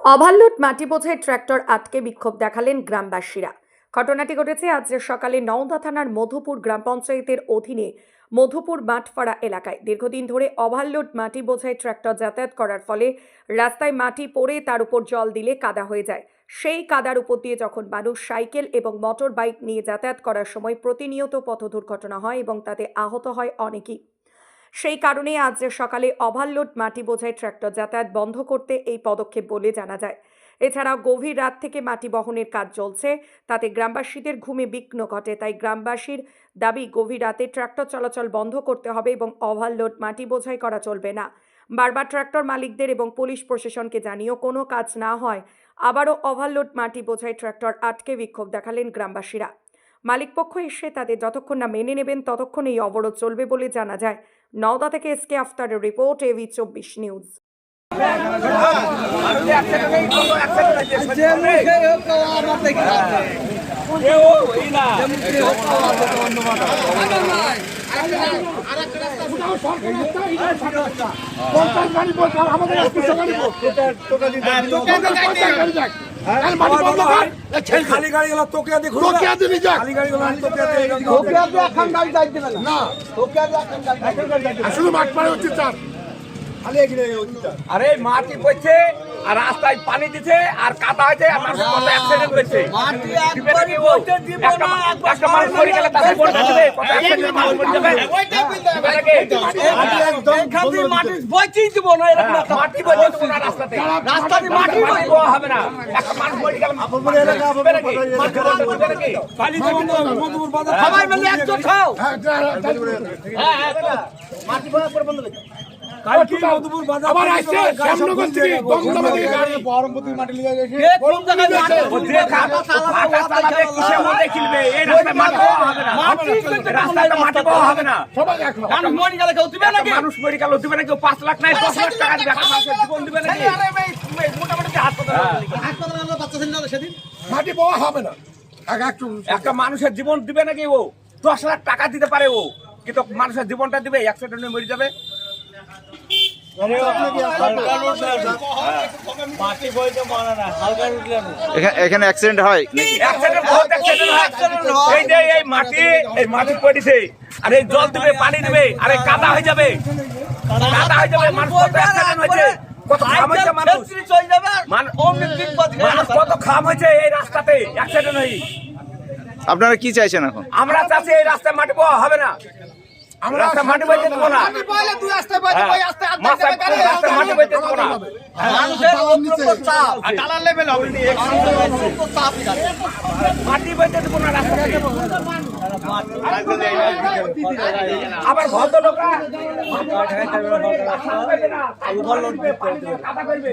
Overload মাটি বোঝাই tractor আটকে বিক্ষোভ দেখালেন গ্রামবাসীরা। ঘটনাটি ঘটেছে আজ সকালে নওদা থানার মধুপুর গ্রাম পঞ্চায়েতের অধীনে মধুপুর মাঠপাড়া এলাকায়। দীর্ঘদিন ধরে ওভারলোড মাটি বোঝাই ট্র্যাক্টর যাতায়াত করার ফলে রাস্তায় মাটি পড়ে তার উপর জল দিলে কাদা হয়ে যায়। সেই কাদার উপর দিয়ে যখন মানুষ সাইকেল এবং মোটর বাইক নিয়ে যাতায়াত করার সময় প্রতিনিয়ত পথ দুর্ঘটনা হয় এবং তাতে আহত হয় অনেকেই। সেই কারণে আজ সকালে ওভারলোড মাটি বোঝাই ট্র্যাক্টর যাতায়াত বন্ধ করতে এই পদক্ষেপ বলে জানা যায়। এছাড়াও গভীর রাত থেকে মাটি বহনের কাজ চলছে, তাতে গ্রামবাসীদের ঘুমে বিঘ্ন ঘটে, তাই গ্রামবাসীর দাবি গভীর রাতে ট্রাক্টর চলাচল বন্ধ করতে হবে এবং ওভারলোড মাটি বোঝাই করা চলবে না। বারবার ট্রাক্টর মালিকদের এবং পুলিশ প্রশাসনকে জানিয়েও কোনো কাজ না হয়, আবারও ওভারলোড মাটি বোঝাই ট্রাক্টর আটকে বিক্ষোভ দেখালেন গ্রামবাসীরা। মালিকপক্ষ এসে তাদের যতক্ষণ না মেনে নেবেন, ততক্ষণ এই অবরোধ চলবে বলে জানা যায়। নওদা থেকে এসকে আফতারের রিপোর্ট এভি চব্বিশ নিউজ খালি গাড়ি গেল তোকে দেখুন তোকে নিয়ে যাক। খালি গাড়ি গেল তোকে তোকে এখন গাড়ি যাইতে দেবে না। তোকে এখন গাড়ি যাইতে দেবে না। আর শুধু মাঠ পাড়ে হচ্ছে চার খালি এগিয়ে আরে মাটি পড়ছে। আর রাস্তায় পানি দিছে আর কাদা হয়েছে আর মানুষ কত অ্যাক্সিডেন্ট হয়েছে দিবে নাকি ও? একটা একটা মানুষ মরে গেলে তাকে ভোট দেবে কত অ্যাক্সিডেন্ট মানুষ মরে যাবে মাটি বইছে মাটি হ্যাঁ, যা- মধ্যে খেলবে এই রাস্তায় পাওয়া হবে না। রাস্তায় মাটি পাওয়া হবে না। সবাই এখন মানুষ মরে গেলে কেউ দিবে নাকি? মানুষ মরে গেল দিবে নাকি? পাঁচ লাখ নাই দশ লাখ টাকা দিবে মানুষের জীবন দিবে নাকি? মোটামুটি হাসপাতালে মাটি পাওয়া হবে না। এক একটা মানুষের জীবন দিবে নাকি ও? দশ লাখ টাকা দিতে পারে ও। কিন্তু মানুষের জীবনটা দিবে অ্যাক্সিডেন্টে মরে যাবে। এখানে এখানে অ্যাক্সিডেন্ট হয়? নাকি অ্যাক্সিডেন্ট বহুত অ্যাক্সিডেন্ট হয়। এই যে এই মাটি এই মাটি পড়েছে। আর এই জল দিবে পানি দিবে আর এই কাদা হয়ে যাবে। কাদা হয়ে যাবে মানুষ কত অ্যাক্সিডেন্ট হয়েছে। কত খাম হয়েছে মানুষ। মানুষ কত খাম হয়েছে এই রাস্তাতে অ্যাক্সিডেন্ট হয়ে আপনারা কি চাইছেন এখন? আমরা চাচ্ছি এই রাস্তায় মাটি পাওয়া হবে না। আমরা রাস্তায় মাটি বইতে দেবো না। হ্যাঁ। মাস্টার রাস্তায় মাটি বইতে দেবো না। মাটি বইতে দেবো না আবার ভদ্রলোকরা কাদা করবে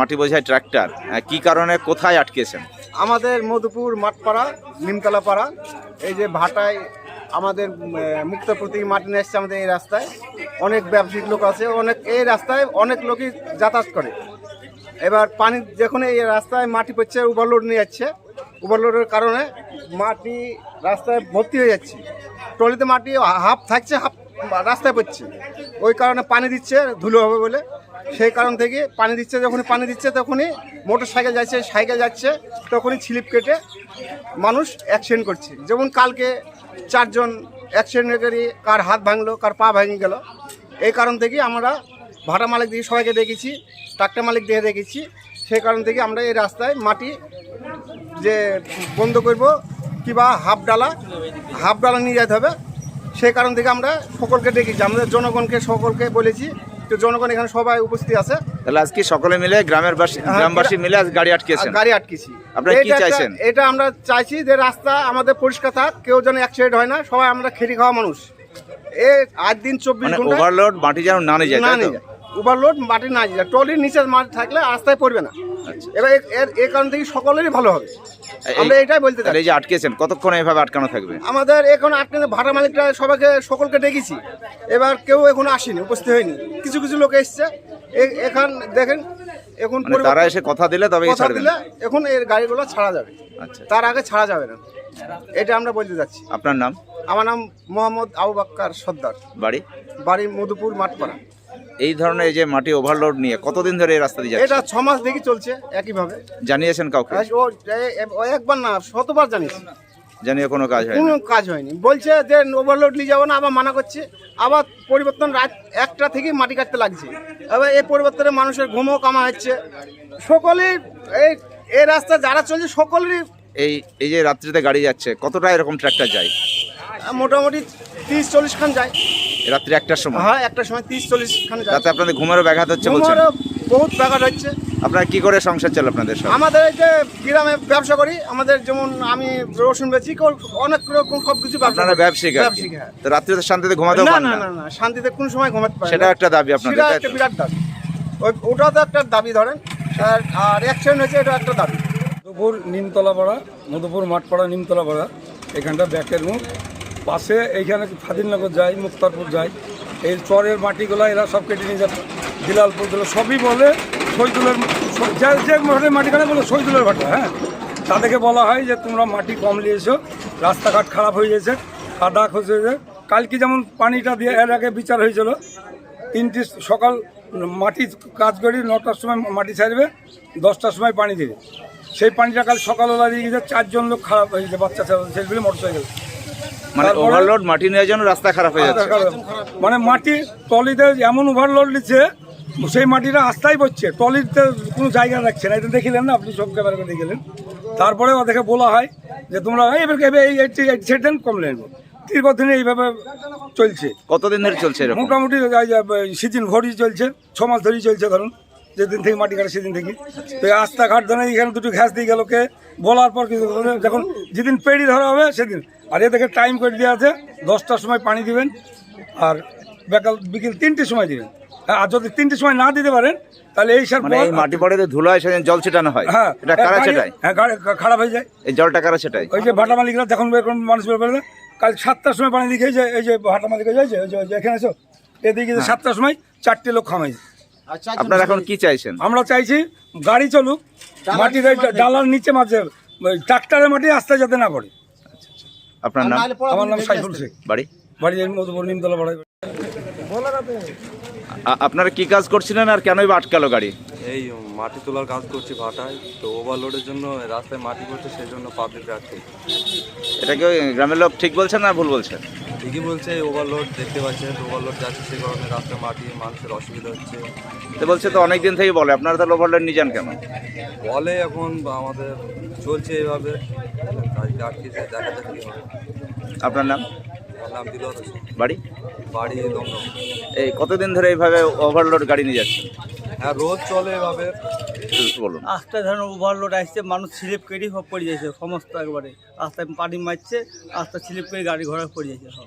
মাটি বোঝাই ট্রাক্টর। কি কারণে কোথায় আটকেছেন? আমাদের মধুপুর মাঠপাড়া নিমতলা পাড়া এই যে ভাটায় আমাদের মুক্ত প্রতীক মাটি নিয়ে এসছে আমাদের এই রাস্তায়। অনেক ব্যবসায়িক লোক আছে অনেক এই রাস্তায় অনেক লোকই যাতায়াত করে। এবার পানি যখন এই রাস্তায় মাটি পড়ছে ওভারলোড নিয়ে যাচ্ছে। ওভারলোডের কারণে মাটি রাস্তায় ভর্তি হয়ে যাচ্ছে। ট্রলিতে মাটি হাফ থাকছে হাফ রাস্তায় পড়ছে। ওই কারণে পানি দিচ্ছে, ধুলো হবে বলে। সেই কারণ থেকে পানি দিচ্ছে, যখনই পানি দিচ্ছে তখনই মোটর সাইকেল যাচ্ছে সাইকেল যাচ্ছে, তখনই স্লিপ কেটে মানুষ অ্যাক্সিডেন্ট করছে। যেমন কালকে চারজন অ্যাক্সিডেন্ট করে কার হাত ভাঙলো, কার পা ভেঙে গেল। এই কারণ থেকে আমরা ভাড়া মালিক দিয়ে সবাইকে দেখেছি ট্রাক্টর মালিক দিয়ে দেখেছি। সেই কারণ থেকে আমরা এই রাস্তায় মাটি যে বন্ধ করব কিবা হাফ ডালা হাফ ডালা নিয়ে যেতে হবে। সেই কারণ থেকে আমরা সকলকে ডেকেছি আমাদের জনগণকে সকলকে বলেছি তো জনগণ এখানে সবাই উপস্থিত আছে। তাহলে আজকে সকলে মিলে গ্রামের বাসী গ্রামবাসী মিলে আজ গাড়ি আটকেছেন। গাড়ি আটকেছি। আপনারা কি এটা চাইছেন? এটা আমরা চাইছি যে রাস্তা আমাদের পরিষ্কার থাক কেউ যেন অ্যাক্সিডেন্ট হয় না সবাই আমরা খেরি খাওয়া মানুষ। এ আট দিন চব্বিশ মানে ঘণ্টা ওভারলোড মাটি যেন না নিয়ে যায় না নিয়ে যায়। ওভারলোড মাটি না যায়। ট্রলির নিচে মাটি থাকলে রাস্তায় পড়বে না। আচ্ছা। এবার এ- এর এই কারণ থেকে সকলেরই ভালো হবে। আমরা এটাই বলতে চাই এই যে আটকেছেন কতক্ষণ এইভাবে আটকানো থাকবে? আমাদের এখন আটকে ভাড়া মালিকরা সবাইকে সকলকে ডেকেছি। এবার কেউ এখন আসেনি উপস্থিত হয়নি। কিছু কিছু লোক এসছে। এখন দেখেন এখন মানে তারা এসে কথা দিলে তবে কথা দিলে এখন এর গাড়িগুলো ছাড়া যাবে। আচ্ছা। তার আগে ছাড়া যাবে না। এটা আমরা বলতে যাচ্ছি আপনার নাম? আমার নাম মোহাম্মদ আবু বাক্কার সর্দার। বাড়ি? বাড়ি মধুপুর মাঠপাড়া। এই ধরনের এই যে মাটি ওভারলোড নিয়ে কতদিন ধরে এই রাস্তা দিয়ে যাচ্ছে? এটা ছ মাস দেখি চলছে একইভাবে। জানিয়েছেন কাউকে? ও একবার না শতবার জানিয়েছি। জানিয়ে কোনো কাজ হয়নি। কোনো কাজ হয়নি। বলছে যে ওভারলোড নিয়ে যাব না আবার মানা করছে। আবার পরিবর্তন রাত একটা থেকে মাটি কাটতে লাগছে। এবার এই পরিবর্তনে মানুষের ঘুমও কামা হচ্ছে। সকলেই এই এই রাস্তা যারা চলছে সকলেরই এই এই যে রাত্রিতে গাড়ি যাচ্ছে কতটা এরকম ট্র্যাক্টর যায়? মোটামুটি তিরিশ চল্লিশ খান যায়। রাত্রি একটার সময়? হ্যাঁ একটা সময় তিরিশ চল্লিশ খান রাতে আপনাদের ঘুমেরও ব্যাঘাত হচ্ছে বলছেন? বহুত ব্যাঘাত হচ্ছে। আপনারা কি করে সংসার চলে আপনাদের সব? আমাদের এই যে গ্রামে ব্যবসা করি আমাদের যেমন আমি রসুন বেচি অনেক রকম সব কিছু আপনারা। ব্যবসায়িক। ব্যবসায়িক হ্যাঁ তো রাত্রিতে শান্তিতে ঘুমাতে না না না? না না শান্তিতে কোন সময় ঘুমাতে পারে সেটা একটা দাবি আপনাদের, সেটা একটা বিরাট দাবি। ওই ওটা তো একটা দাবি ধরেন। আর আর অ্যাক্সিডেন্ট হয়েছে এটা একটা দাবি। মধুপুর নিমতলা পাড়া মধুপুর মাঠপাড়া নিমতলা পাড়া এখানটা ব্যাকের মুখ। পাশে এইখানে ফাদিলনগর যায় মুক্তারপুর যায় এই চরের মাটিগুলো এরা সব কেটে নিয়ে যাচ্ছে বিলালপুরগুলো সবই বলে শহীদুলের যে যে মাঠের মাটি কাটে বলে শহীদুলের ভাটা হ্যাঁ? তাদেরকে বলা হয় যে তোমরা মাটি কম নিয়েছো, রাস্তাঘাট খারাপ হয়ে গেছে কাদা গেছে। কালকে যেমন পানিটা দিয়ে এর আগে বিচার হয়েছিল, তিনটি সকাল মাটি কাজ করি নটার সময় মাটি ছাড়বে, দশটার সময় পানি দেবে। সেই পানিটা কাল সকালবেলা দিয়ে গেছে, চারজন লোক খারাপ হয়ে গেছে, বাচ্চা ছেলেগুলি মোটর সাইকেল মানে ওভারলোড মাটি নেওয়ার জন্য রাস্তা খারাপ হয়ে যাচ্ছে। মানে মাটি টলিতে এমন ওভারলোড নিচ্ছে সেই মাটিটা আস্তাই পড়ছে টলিতে কোনো জায়গা রাখছে না। এটা দেখিলেন না আপনি সব ক্যামেরা করে দেখিলেন। তারপরে ওদেরকে বলা হয় যে তোমরা এই এবার এই সেট দেন কমলেন দীর্ঘদিনে এইভাবে চলছে। কতদিন ধরে চলছে মোটামুটি সিজন ভরি চলছে ছ মাস ধরেই চলছে ধরুন যেদিন থেকে মাটি কাটে সেদিন থেকে তো রাস্তাঘাট ধরে এখানে দুটো ঘাস দিয়ে গেল কে বলার পর কিছু যখন যেদিন পেড়ি ধরা হবে সেদিন। আর এদেরকে টাইম করে দেওয়া আছে দশটার সময় পানি দিবেন আর বেকাল বিকেল তিনটের সময় দিবেন। আর যদি তিনটের সময় না দিতে পারেন তাহলে এই সার মানে এই মাটি পড়ে ধুলো হয় সেদিন জল ছেটানো হয়। হ্যাঁ এটা কারা গাড়ি- ছেটায়? হ্যাঁ খারাপ হয়ে যায়। এই জলটা কারা ছেটায়? ওই যে ভাটা মালিকরা যখন এরকম মানুষ বের করে কাল সাতটার সময় পানি দিকে এই যে এই যে ভাটা মালিক হয়ে যায় ওই যে- এখানে এসো এদিকে যে সাতটার সময় চারটে লোক খামাইছে আপনারা এখন কি চাইছেন? আমরা চাইছি গাড়ি চলুক মাটির ওই ডালার নিচে মাঝে ওই ট্রাক্টরের মাটি আস্তে যাতে না পড়ে। আপনার নাম? আমার নাম সাইফুল শেখ। বাড়ি? বাড়ি মধুপুর নিমতলা পাড়ায় আপনারা কি কাজ করছিলেন আর কেনই বা আটকালো গাড়ি? এই মাটি তোলার কাজ করছি ভাটায় তো ওভারলোডের জন্য রাস্তায় মাটি পড়ছে সেই জন্য পাবলিক রাখছে। এটা কি ওই গ্রামের লোক ঠিক বলছেন না ভুল বলছেন? ঠিকই বলছে ওভারলোড দেখতে পাচ্ছেন ওভারলোড যাচ্ছে সেই কারণে রাস্তায় মাটি মানুষের অসুবিধা হচ্ছে। তো বলছে তো অনেক দিন থেকে বলে আপনারা তাহলে ওভারলোড নিয়ে যান কেন? বলে এখন আমাদের চলছে এইভাবে কাজটা আটকেছে দেখা যাক আপনার নাম? নাম বাড়ি? বাড়ি দমদম। এই কতদিন ধরে এইভাবে ওভারলোড গাড়ি নিয়ে যাচ্ছে? হ্যাঁ রোজ চলে এভাবে। বলুন। আস্তে ধরেন ওভারলোড আসছে মানুষ স্লিপ কেটে পড়ে যাচ্ছে সমস্ত একবারে। আস্তে পানি মারছে আস্তে স্লিপ করে গাড়ি ঘোড়া পড়ে যাচ্ছে সব।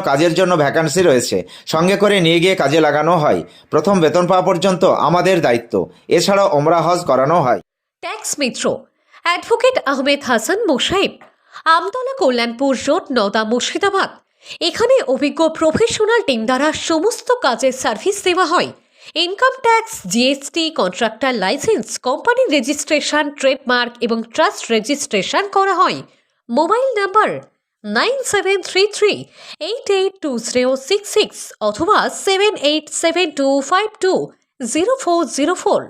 কাজের জন্য ভ্যাকান্সি রয়েছে। সঙ্গে করে নিয়ে গিয়ে কাজে লাগানো হয়। প্রথম বেতন পাওয়া পর্যন্ত আমাদের দায়িত্ব। এছাড়াও ওমরা হজ করানো হয়। Tax Mitra. Advocate Ahmed Hasan Mosaib Amtala Kalyanpur road, Naoda Murshidabad. এখানে অভিজ্ঞ প্রফেশনাল টিম দ্বারা সমস্ত কাজের সার্ভিস দেওয়া হয়। Income tax GST contractor licence company registration trademark এবং ট্রাস্ট রেজিস্ট্রেশন করা হয়। Mobile number nine seven three three, eight eight two zero six six অথবা seven eight seven two five two zero four zero four.